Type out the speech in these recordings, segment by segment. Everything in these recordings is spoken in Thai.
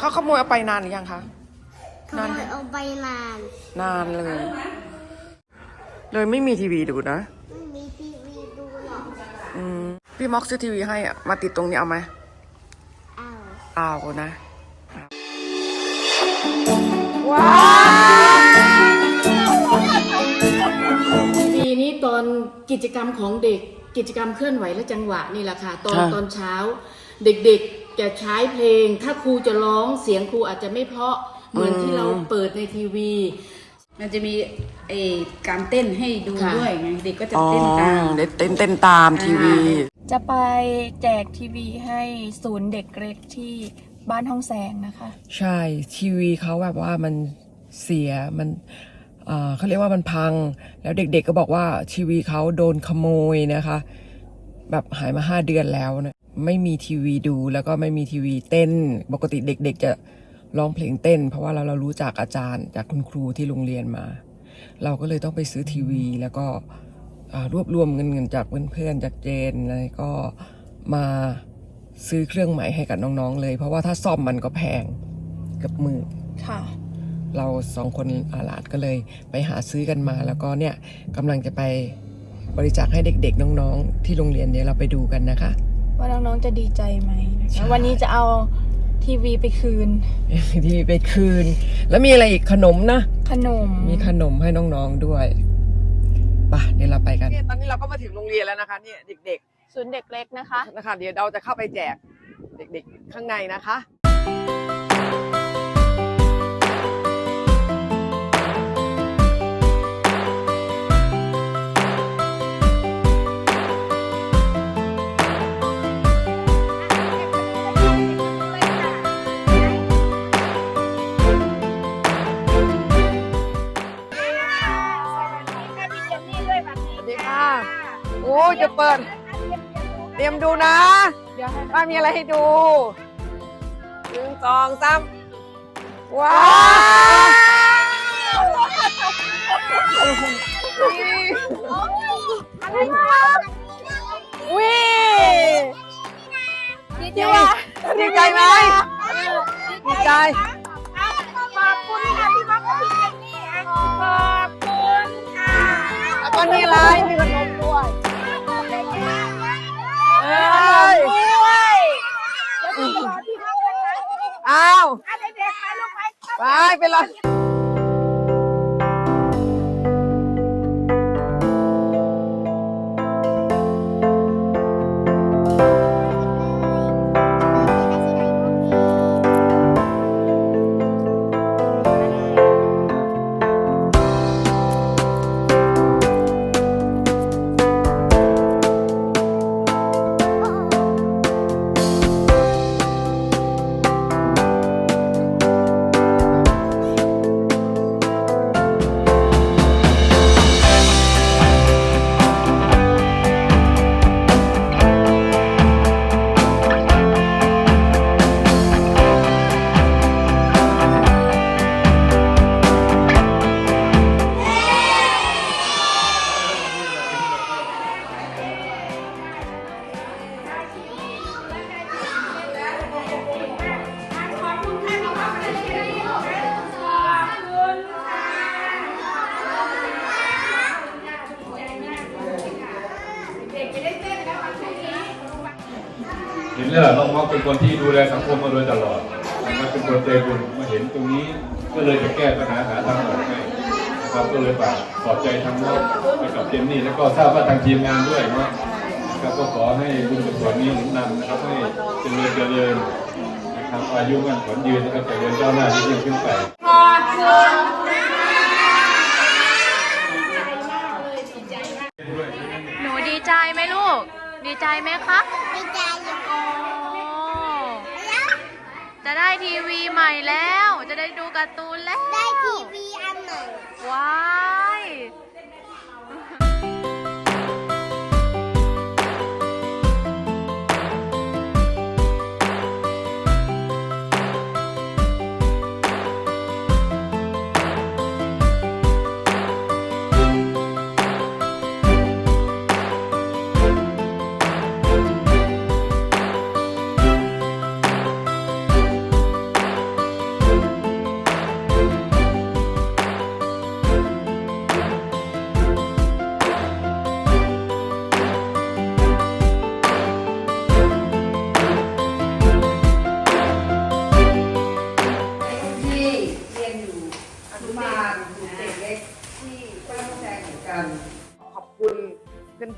เขาขโมยเอาไปนานหรือยังคะ ขโมยเอาไปนาน นานเลย เลยไม่มีทีวีดูนะ ไม่มีทีวีดูหรอก อืม พี่ม็อกซื้อทีวีให้อะ มาติดตรงนี้เอาไหมอ้าวเอานะปีนี้ตอนกิจกรรมของเด็กกิจกรรมเคลื่อนไหวและจังหวะนี่แหละค่ะ ตอนค่ะตอนเช้าเด็กๆ จะใช้เพลง ถ้าครูจะร้องเสียงครูอาจจะไม่เพราะเหมือนที่เราเปิดในทีวี มันจะมีเออการเต้นให้ดูค่ะ ด้วยไงเด็กก็จะอ๋อเต้นตาม เด็กเต้นเต้นตามทีวี จะไปแจกทีวีให้ศูนย์เด็กเล็กที่บ้านห้องแสงนะคะ ใช่ทีวีเขาแบบว่ามันเสียมันเอ่อเขาเรียกว่ามันพัง แล้วเด็กๆก็บอกว่าทีวีเขาโดนขโมยนะคะ แบบหายมาห้าเดือนแล้วนะ ไม่มีทีวีดูแล้วก็ไม่มีทีวีเต้น ปกติเด็ก ๆ จะร้องเพลงเต้น เพราะว่าเราเรารู้จักอาจารย์จากคุณครูที่โรงเรียนมา เราก็เลยต้องไปซื้อทีวี แล้วก็อ่ารวบรวมเงินเงินจากเพื่อนๆจากเจนแล้วก็มาซื้อเครื่องใหม่ให้กับน้องๆเลย เพราะว่าถ้าซ่อมมันก็แพงเกับมือค่ะเราสองคนอาหลาดก็เลยไปหาซื้อกันมา แล้วก็เนี่ยกำลังจะไปบริจาคให้เด็กๆน้องๆ ที่โรงเรียนเดี๋ยวเราไปดูกันนะคะ ว่าน้องๆจะดีใจไหมนะใช่คะวันนี้จะเอาทีวีไปคืน ที่ไปคืน แล้วมีอะไรอีกขนมนะ ขนมมีขนมให้น้องๆด้วยไปะเดี๋ยวเราไปกันตอนนี้เราก็มาถึงโรงเรียนแล้วนะคะเนี่ยเด็กศูนย์เด็กเล็กนะคะ ๆนะคะเดี๋ยวเราจะเข้าไปแจกเด็กๆข้างในนะคะ อ้ยจะเปิด เตรียมดูนะเดี๋ยวให้ว่ามีอะไรให้ดูหนึ่งสองสามว้าววิดีใจดีใจไหมดีใจขอบคุณค่ะพี่บ๊อบกับพี่เจนนี่อะขอบคุณค่ะแล้วก็นี่อะไรมีขนมด้วย ไป เลยเห็นแล้วล่ะน้องม็อกเป็นคนที่ดูแลสังคมมาโดยตลอดมันเป็นคนใจบุญมาเห็นตรงนี้ก็เลยจะแก้ปัญหาหาทางออกให้นะครับก็เลยฝากขอบใจทางน้องไปกับเจนนี่แล้วก็ทราบว่าทางทีมงานด้วยเนาะนะครับก็ขอให้บุญกุศลนี้หนุนนำนะครับให้เจริญเจริญนะครับอายุมั่นขวัญยืนนะครับเจริญก้าวหน้ายิ่งยิ่งขึ้นไปหนูดีใจไหมลูก ดีใจไหมคะดีใจอยู่ โอ้ จะได้ทีวีใหม่แล้ว จะได้ดูการ์ตูนแล้ว ได้ทีวีอันใหม่ว้าย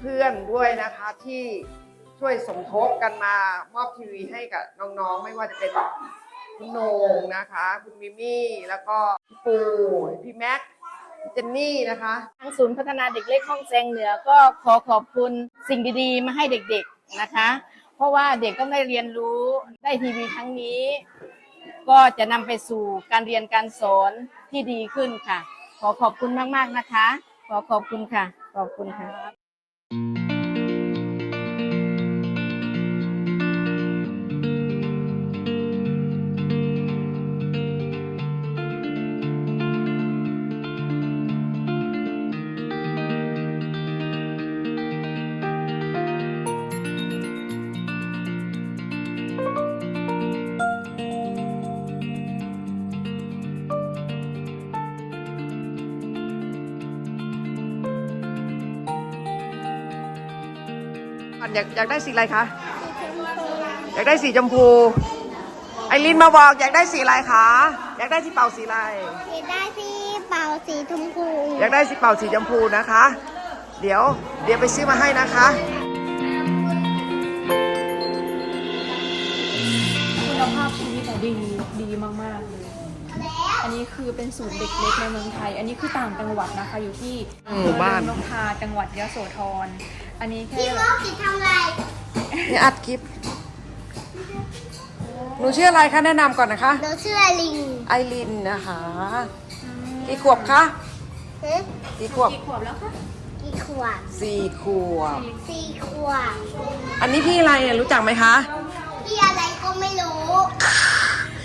เพื่อนๆด้วยนะคะที่ช่วยสมทบกันมามอบทีวีให้กับน้องๆ ไม่ว่าจะเป็นคุณโหนงนะคะ คุณมิมี่แล้วก็พี่ปูพี่แม็กเจนนี่นะคะทางศูนย์พัฒนาเด็กเล็กห้องแซงเหนือก็ขอขอบคุณสิ่งดีๆ มาให้เด็กๆนะคะ เพราะว่าเด็กต้องได้เรียนรู้ได้ทีวีครั้งนี้ ก็จะนำไปสู่การเรียนการสอนที่ดีขึ้นค่ะ ขอขอบคุณมากๆนะคะ ขอขอบคุณค่ะ ขอบคุณค่ะ อยากอยากได้สีอะไรคะ อยากได้สีชมพู ไอรินมาบอกอยากได้สีอะไรคะ อยากได้ที่เป่าสีอะไรสีได้ที่เป่าสีชมพู อยากได้สีเป่าสีชมพูนะคะ เดี๋ยวเดี๋ยวไปซื้อมาให้นะคะคุณภาพชีวิตอะดีดีมากๆเลย อันนี้คือเป็นศูนย์เด็กเล็กในเมืองไทย อันนี้คือต่างจังหวัดนะคะ อยู่ที่หมู่บ้านอำเภอเริงนกทาจังหวัดยโสธร อันนี้แค่พี่ว่าสีทำอะไรนี่อัดคลิปหนูชื่ออะไรคะแนะนำก่อนนะคะเราชื่อลิงไอรินนะคะกี่ขวบคะฮะกี่ขวบกี่ขวบแล้วคะกี่ขวบสี่ขวบ สี่ขวบอันนี้พี่อะไรเนี่ยรู้จักไหมคะพี่อะไรก็ไม่รู้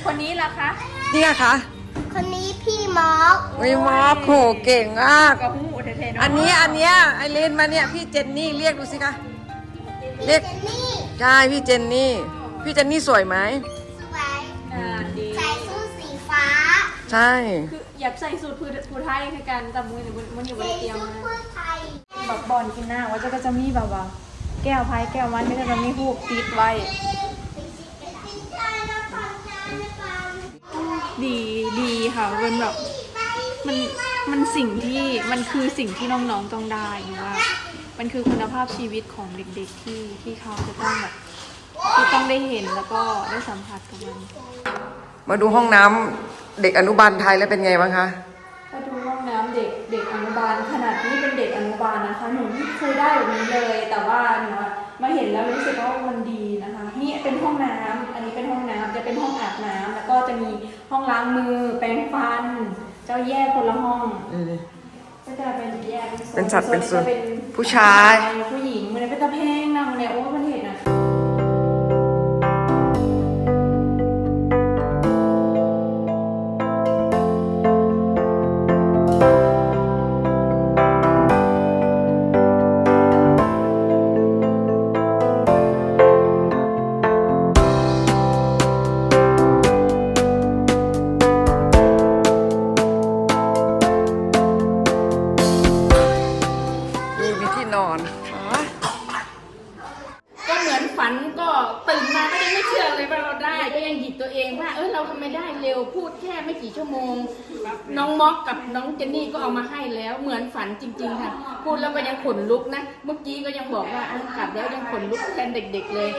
คนนี้ล่ะคะ นี่ไงคะคนนี้พี่มอกวิมอบโหเก่งมาก กับหู เทๆเนาะอันนี้อันเนี้ยไอรินมาเนี่ยพี่เจนนี่เรียกดูสิคะเรียกเจนนี่ใช่พี่เจนนี่ พี่เจนนี่สวยไหมสวยอ่าดีใส่สูทสีฟ้าใช่ คืออยากใส่สูตรผู้ผู้ไทยคือกันแต่มือเนี่ยมันอยู่บใส่นเตียงสูทนะเพื่อไทยแบบบอลกินหน้าว่าจะก็จะมีแบบว่า แก้วพายแก้วมันก็จะมีหูกติดไว้ ดีดีค่ะเป็นแบบมัน มันสิ่งที่มันคือสิ่งที่น้องๆต้องได้หรือว่า มันคือคุณภาพชีวิตของเด็กๆที่ที่เขาจะต้องแบบที่ต้องได้เห็นแล้วก็ได้สัมผัสกับมัน มาดูห้องน้ำเด็กอนุบาลไทยแล้วเป็นไงบ้างคะ ก็ดูห้องน้ำเด็กเด็กอนุบาลขนาดนี้เป็นเด็กอนุบาลนะคะ หนูไม่เคยได้แบบนี้เลย แต่ว่าหนูอะมาเห็นแล้วรู้สึกว่ามันดีนะคะ นี่เป็นห้องน้ำอันนี้เป็นห้องน้ำจะเป็นห้องอาบน้ำแล้วก็จะมีห้องล้างมือแปรงฟัน เจ้าแยกคนละห้องก็จะเป็นแยกโซเป็นสัดเป็นส่วนจะผู้ชาย ผู้ ตัวเองว่า เออเราทำไมได้เร็วพูดแค่ไม่กี่ชั่วโมง น้องม็อกกับน้องเจนนี่ก็เอามาให้แล้วเหมือนฝันจริง ๆ ค่ะ พูดแล้วก็ยังขนลุกนะ เมื่อกี้ก็ยังบอกว่าเอากลับแล้วยังขนลุกแทนเด็ก ๆ เลย